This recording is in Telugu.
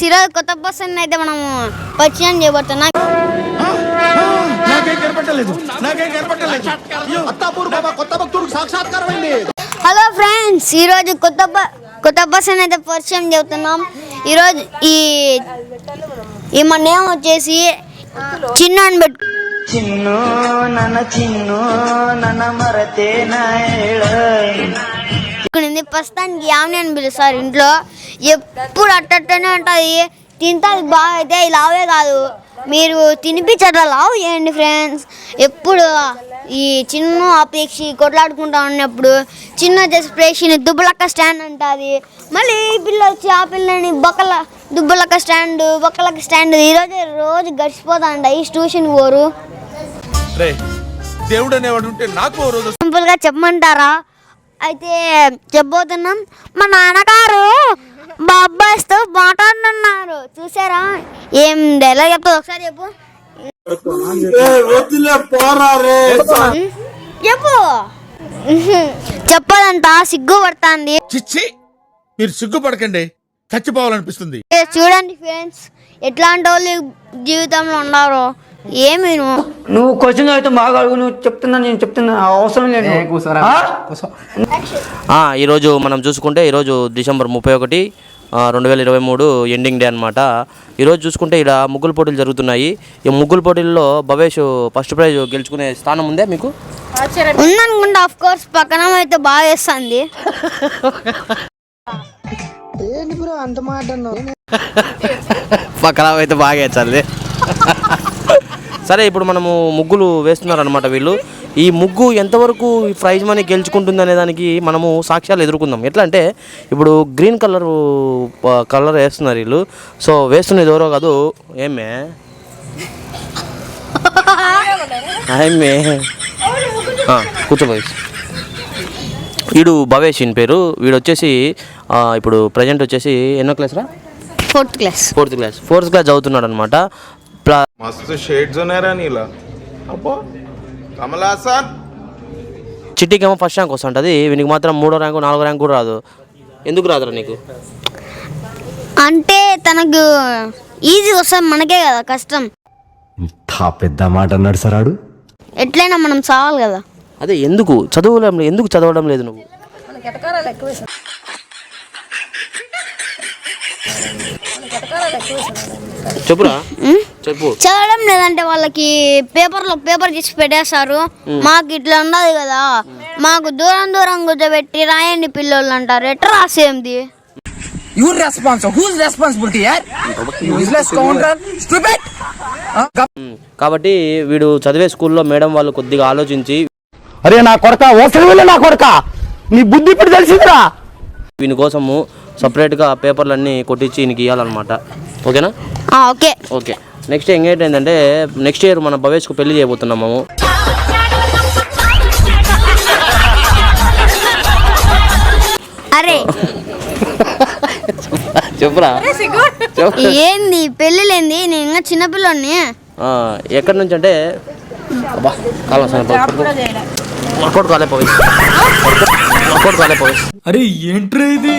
సిరా కొత్త బస్సు అయితే మనము పరిచయం చేయబడుతున్నాం హలో ఫ్రెండ్స్ ఈరోజు కొత్త కొత్త బస్సు అయితే పరిచయం చెబుతున్నాం. ఈరోజు ఈ ఈ మన నేమ్ వచ్చేసి చిన్న అని పెట్టు చిన్ను నన్న చిన్ను నన్న మరతే నాయడ పెట్టుకునింది ప్రస్తుతానికి యామిని అని పిలుస్తారు ఇంట్లో? ఎప్పుడు అట్టనే ఉంటుంది తింటుంది బాగా అయితే ఈ లావే కాదు. మీరు తినిపించట్లా లావు చేయండి ఫ్రెండ్స్ ఎప్పుడు ఈ చిన్న ఆపేక్షి కొట్లాడుకుంటా ఉన్నప్పుడు చిన్న జస్ప్రేషన్ దుబ్బలక్క స్టాండ్ అంటుంది. మళ్ళీ ఈ పిల్ల వచ్చి ఆ పిల్లని బొక్కల దుబ్బలక్క స్టాండ్ బొక్కలక్క స్టాండ్ ఈరోజు రోజు గడిచిపోతా ఉంటాయి ట్యూషన్ పోరు. దేవుడు అనేవాడు ఉంటే నాకు చెప్పమంటారా? అయితే చెప్పబోతున్నాం మా నాన్నగారు మా అబ్బాయితో మాట్లాడుతున్నారు. చూసారా? ఏం ఎలా చెప్తా ఒకసారి చెప్పు? చెప్పు. చెప్పదంట సిగ్గు పడుతుంది. చిచ్చి మీరు సిగ్గుపడకండి. చచ్చిపోవాలనిపిస్తుంది. చూడండి ఫ్రెండ్స్ ఎట్లాంటి వాళ్ళు జీవితంలో ఉన్నారో ఏమి నువ్వు? నువ్వు క్వశ్చన్ అయితే బాగా అడుగు నువ్వు చెప్తున్నా నేను చెప్తున్నా అవసరం లేదు ఈరోజు మనం చూసుకుంటే ఈరోజు డిసెంబర్ ముప్పై ఒకటి రెండు వేల ఇరవై మూడు ఎండింగ్ డే అనమాట ఈరోజు చూసుకుంటే ఇక్కడ ముగ్గులు పోటీలు జరుగుతున్నాయి. ఈ ముగ్గులు పోటీల్లో భవేష్ ఫస్ట్ ప్రైజ్ గెలుచుకునే స్థానం ఉందే మీకు? ఉందనుకుంటే ఆఫ్ కోర్స్ పక్కన అయితే బాగా వేస్తుంది పక్కన అయితే బాగా వేచాలి సరే ఇప్పుడు మనము ముగ్గులు వేస్తున్నారు అనమాట వీళ్ళు. ఈ ముగ్గు ఎంతవరకు ఈ ప్రైజ్ మనీ గెలుచుకుంటుంది అనే దానికి మనము సాక్ష్యాలు ఎదుర్కొందాం. ఎట్లా అంటే ఇప్పుడు గ్రీన్ కలర్ కలర్ వేస్తున్నారు వీళ్ళు. సో వేస్తున్నది ఎవరో కాదు ఏమే ఏమే కూర్చోబోయి వీడు భవేష్ ఈయన పేరు. వీడు వచ్చేసి ఇప్పుడు ప్రజెంట్ వచ్చేసి ఎన్నో క్లాస్ రా? Fourth class fourth class fourth class చదువుతున్నాడు అనమాట मस्त शेड्स होणार नीला अप्पो कमला असा చిట్టికి ఏమో ఫస్ట్ ర్యాంక్ వస్తుంటుంది వీనికి మాత్రం మూడో ర్యాంకు నాలుగో ర్యాంక్ కూడా రాదు ఎందుకు రాదురా నీకు అంటే తనకు ఈజీ వస్తుంది మనకే కదా కష్టం ఇంత పెద్ద మాట అన్నాడు సరాడు ఎట్లయినా మనం చావాలి కదా అదే ఎందుకు చదవడం లేదు ఎందుకు చదవడం లేదు నువ్వు చెప్పురా చెప్పు. చదవడం లేదంటే వాళ్ళకి పేపర్లో పేపర్ చేసి పెట్టేస్తారు. మాకు ఇట్లా ఉండదు కదా. మాకు దూరం దూరం కూర్చోబెట్టి రాయండి పిల్లోళ్ళు అంటారు. ఎట్లా రాసేది. Whose responsibility, yaar? Useless scoundrel. Stupid. ఉమ్, కాబట్టి వీడు చదివే స్కూల్లో మేడం వాళ్ళు కొద్దిగా ఆలోచించి అరే నా కొడక ఓసరి నా కొడక. నీ బుద్ధి ఇప్పుడు తెలిసిందిరా. వీని కోసము సపరేట్గా పేపర్లన్నీ కొట్టించి ఈయనకి ఇవ్వాలన్నమాట ఓకేనా? ఆ, ఓకే. ఓకే. నెక్స్ట్ ఎంగేట్ ఏంటంటే నెక్స్ట్ ఇయర్ మన భవేష్కు పెళ్ళి చేయబోతున్నాము అరే. చెప్పురా? చెప్పు. ఏంది పెళ్ళిలేంది? నేను ఇంకా చిన్నపిల్లని ఆ, ఎక్కడి నుంచి అంటే? అబ్బా కాలం సార్ వర్కౌట్ కాలే పోయి వర్కౌట్ కాలే పోయి అరే ఏంట్రా ఇది?